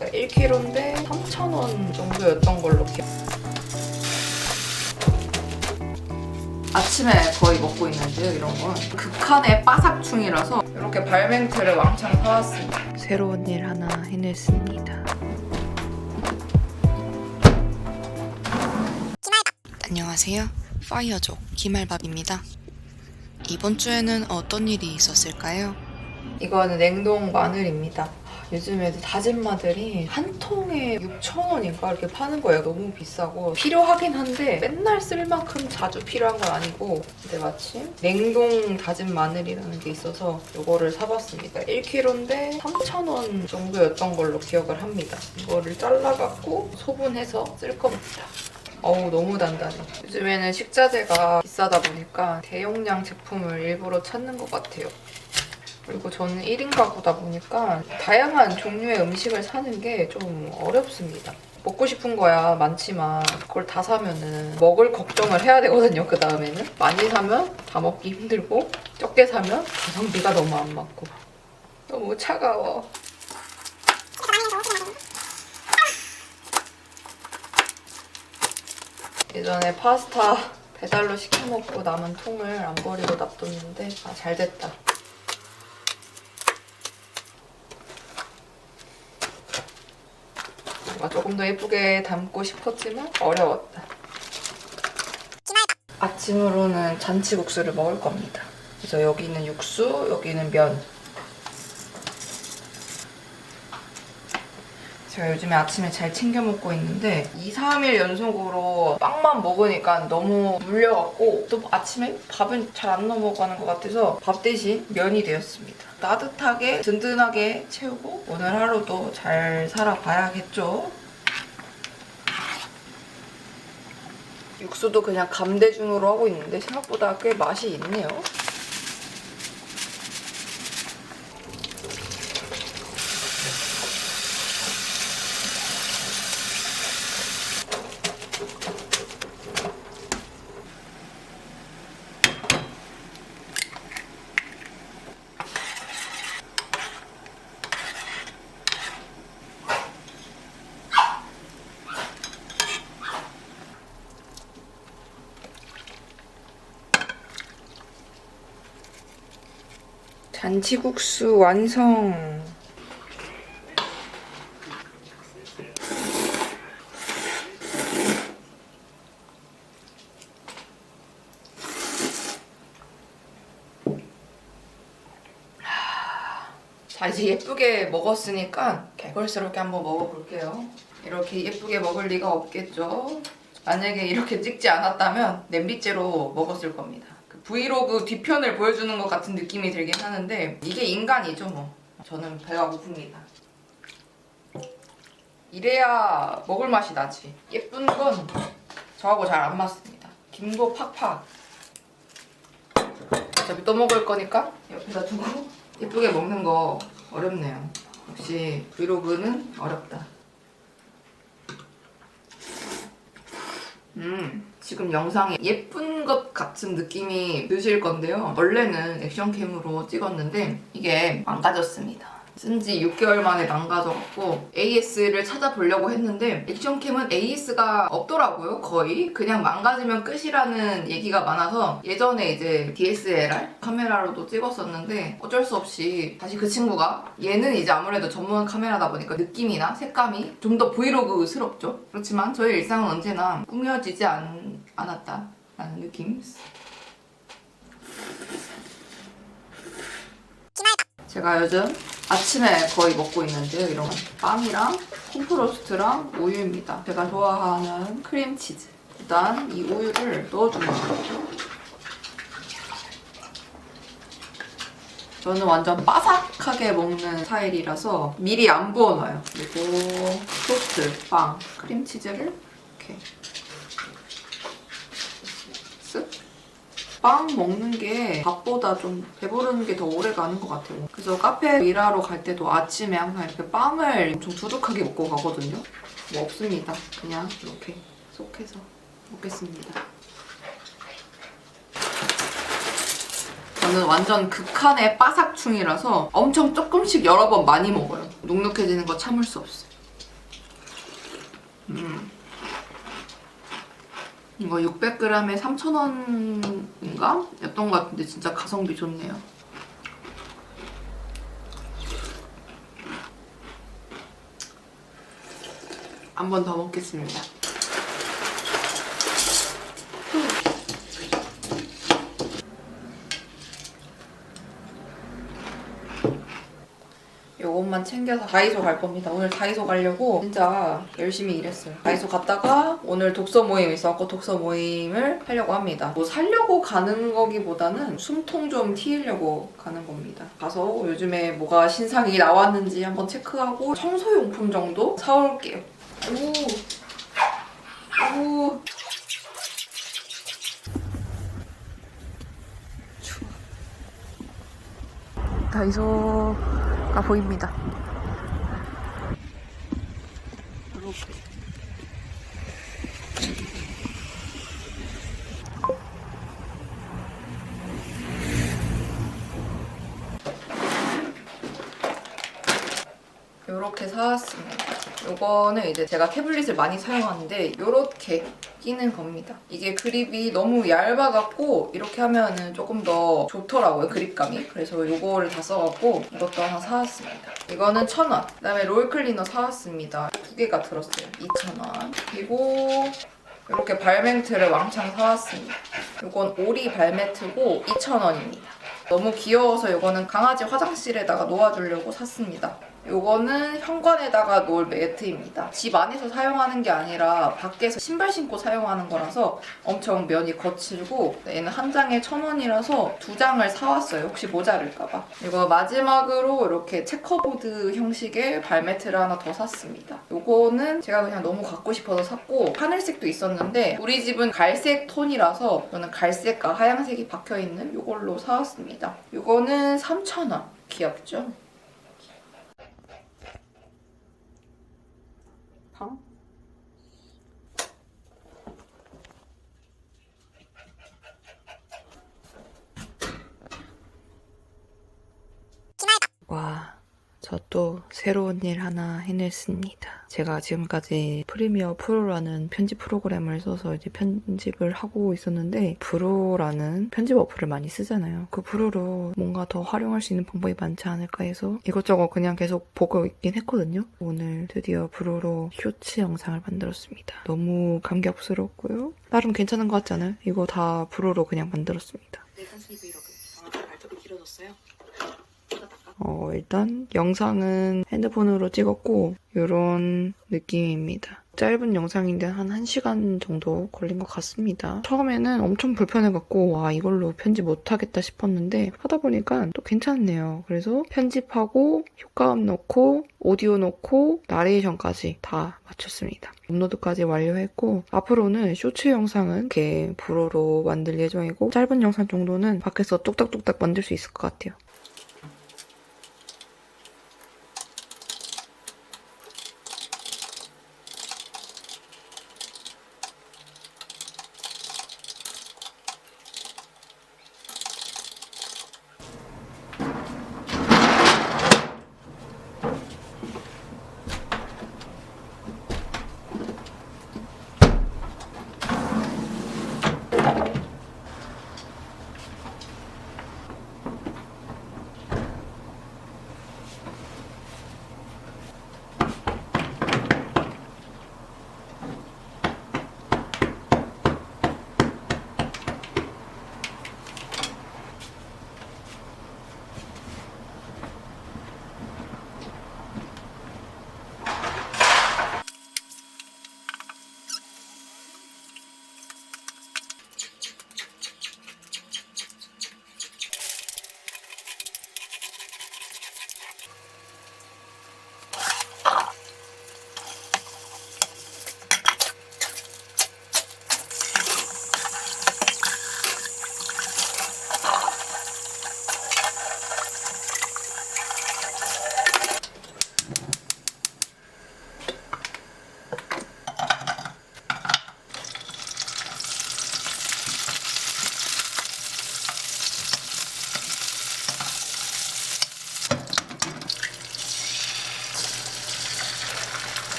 1kg인데 3,000원 정도였던 걸로 기억. 아침에 거의 먹고 있는데요, 이런 건. 극한의 빠삭충이라서 이렇게 발맹트를 왕창 사왔습니다. 새로운 일 하나 해냈습니다. 안녕하세요. 파이어족 김알밥입니다. 이번 주에는 어떤 일이 있었을까요? 이거는 냉동 마늘입니다. 요즘에 다진 마늘이 한 통에 6,000원인가 이렇게 파는 거예요. 너무 비싸고 필요하긴 한데 맨날 쓸 만큼 자주 필요한 건 아니고 근데 마침 냉동 다진 마늘이라는 게 있어서 이거를 사봤습니다. 1kg인데 3,000원 정도였던 걸로 기억을 합니다. 이거를 잘라갖고 소분해서 쓸 겁니다. 어우 너무 단단해. 요즘에는 식자재가 비싸다 보니까 대용량 제품을 일부러 찾는 것 같아요. 그리고 저는 1인 가구다 보니까 다양한 종류의 음식을 사는 게 좀 어렵습니다. 먹고 싶은 거야 많지만 그걸 다 사면은 먹을 걱정을 해야 되거든요. 그 다음에는 많이 사면 다 먹기 힘들고 적게 사면 가성비가 너무 안 맞고 너무 차가워. 예전에 파스타 배달로 시켜 먹고 남은 통을 안 버리고 놔뒀는데 아 잘 됐다. 뭔가 조금 더 예쁘게 담고 싶었지만 어려웠다. 아침으로는 잔치국수를 먹을 겁니다. 그래서 여기는 육수, 여기는 면. 제가 요즘에 아침에 잘 챙겨 먹고 있는데 2, 3일 연속으로 빵만 먹으니까 너무 물려갖고 또 아침에 밥은 잘 안 넘어가는 것 같아서 밥 대신 면이 되었습니다. 따뜻하게 든든하게 채우고 오늘 하루도 잘 살아봐야겠죠? 육수도 그냥 감대중으로 하고 있는데 생각보다 꽤 맛이 있네요. 잔치국수 완성. 자 이제 예쁘게 먹었으니까 개걸스럽게 한번 먹어볼게요. 이렇게 예쁘게 먹을 리가 없겠죠. 만약에 이렇게 찍지 않았다면 냄비째로 먹었을 겁니다. 그 브이로그 뒤편을 보여주는 것 같은 느낌이 들긴 하는데 이게 인간이죠 뭐. 저는 배가 고픕니다. 이래야 먹을 맛이 나지. 예쁜 건 저하고 잘 안 맞습니다. 김도 팍팍. 어차피 또 먹을 거니까 옆에다 두고 예쁘게 먹는 거 어렵네요. 역시 브이로그는 어렵다. 음, 지금 영상에 예쁜 것 같은 느낌이 드실 건데요. 원래는 액션캠으로 찍었는데 이게 망가졌습니다. 쓴지 6개월 만에 망가져갖고 AS를 찾아보려고 했는데 액션캠은 AS가 없더라고요 거의. 그냥 망가지면 끝이라는 얘기가 많아서 예전에 이제 DSLR 카메라로도 찍었었는데 어쩔 수 없이 다시 그 친구가 얘는 이제 아무래도 전문 카메라다 보니까 느낌이나 색감이 좀 더 브이로그스럽죠? 그렇지만 저의 일상은 언제나 꾸며지지 않, 않았다라는 느낌. 제가 요즘 아침에 거의 먹고 있는데요. 이런 빵이랑 콤프로스트랑 우유입니다. 제가 좋아하는 크림치즈. 일단 이 우유를 넣어줍니다. 저는 완전 바삭하게 먹는 스타일이라서 미리 안 부어놔요. 그리고 토스트, 빵, 크림치즈를 이렇게 빵 먹는 게 밥보다 좀 배부르는 게 더 오래 가는 것 같아요. 그래서 카페 일하러 갈 때도 아침에 항상 이렇게 빵을 엄청 두둑하게 먹고 가거든요. 뭐 없습니다. 그냥 이렇게 쏙 해서 먹겠습니다. 저는 완전 극한의 빠삭충이라서 엄청 조금씩 여러 번 많이 먹어요. 눅눅해지는 거 참을 수 없어요. 음. 이거 600g에 3,000원인가? 였던 것 같은데 진짜 가성비 좋네요. 한 번 더 먹겠습니다. 요 것만 챙겨서 다이소 갈 겁니다. 오늘 다이소 가려고 진짜 열심히 일했어요. 다이소 갔다가 오늘 독서 모임 있어갖고 독서 모임을 하려고 합니다. 뭐 살려고 가는 거기보다는 숨통 좀 튀려고 가는 겁니다. 가서 요즘에 뭐가 신상이 나왔는지 한번 체크하고 청소용품 정도 사올게요. 오, 오. 추워. 다이소가 보입니다. 요렇게 사왔습니다. 요거는 이제 제가 태블릿을 많이 사용하는데 요렇게 끼는 겁니다. 이게 그립이 너무 얇아갖고 이렇게 하면은 조금 더 좋더라고요, 그립감이. 그래서 요거를 다 써갖고 이것도 하나 사왔습니다. 이거는 1,000원. 그다음에 롤 클리너 사왔습니다. 두 개가 들었어요. 2,000원. 그리고 이렇게 발매트를 왕창 사왔습니다. 이건 오리 발매트고 2,000원입니다. 너무 귀여워서 이거는 강아지 화장실에다가 놓아주려고 샀습니다. 이거는 현관에다가 놓을 매트입니다. 집 안에서 사용하는 게 아니라 밖에서 신발 신고 사용하는 거라서 엄청 면이 거칠고 얘는 한 장에 천 원이라서 두 장을 사왔어요. 혹시 모자랄까봐. 이거 마지막으로 이렇게 체커보드 형식의 발매트를 하나 더 샀습니다. 이거는 제가 그냥 너무 갖고 싶어서 샀고 하늘색도 있었는데 우리 집은 갈색 톤이라서 저는 갈색과 하얀색이 박혀있는 이걸로 사왔습니다. 이거는 3,000원. 귀엽죠? 방? 와, 저 또 새로운 일 하나 해냈습니다. 제가 지금까지 프리미어 프로라는 편집 프로그램을 써서 이제 편집을 하고 있었는데 프로라는 편집 어플을 많이 쓰잖아요. 그 프로로 뭔가 더 활용할 수 있는 방법이 많지 않을까 해서 이것저것 그냥 계속 보고 있긴 했거든요. 오늘 드디어 프로로 쇼츠 영상을 만들었습니다. 너무 감격스럽고요. 나름 괜찮은 것 같지 않아요? 이거 다 프로로 그냥 만들었습니다. 내가 이 브이로그. 아, 발톱이 길어졌어요? 어, 일단 영상은 핸드폰으로 찍었고 이런 느낌입니다. 짧은 영상인데 한 1시간 정도 걸린 것 같습니다. 처음에는 엄청 불편해갖고 와 이걸로 편집 못하겠다 싶었는데 하다 보니까 또 괜찮네요. 그래서 편집하고 효과음 넣고 오디오 넣고 나레이션까지 다 마쳤습니다. 업로드까지 완료했고 앞으로는 쇼츠 영상은 이렇게 브로로 만들 예정이고 짧은 영상 정도는 밖에서 뚝딱뚝딱 만들 수 있을 것 같아요.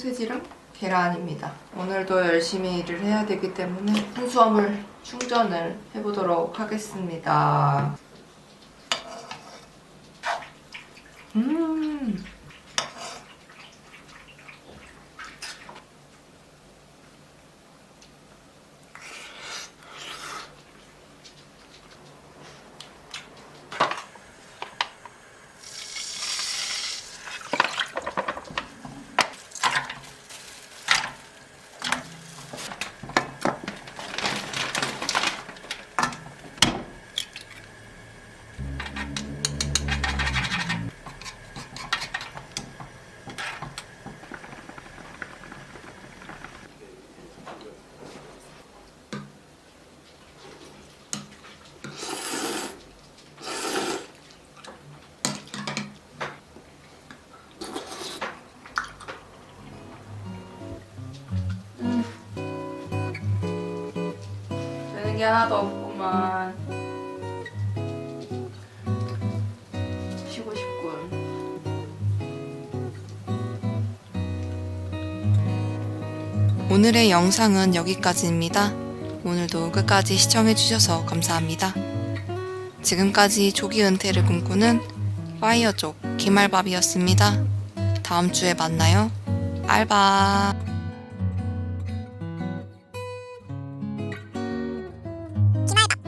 소세지랑 계란입니다. 오늘도 열심히 일을 해야 되기 때문에 탄수화물 충전을 해보도록 하겠습니다. 음. 게 하나도 없구만. 쉬고 싶군. 오늘의 영상은 여기까지입니다. 오늘도 끝까지 시청해주셔서 감사합니다. 지금까지 조기 은퇴를 꿈꾸는 파이어족 김알밥이었습니다. 다음 주에 만나요. 알바.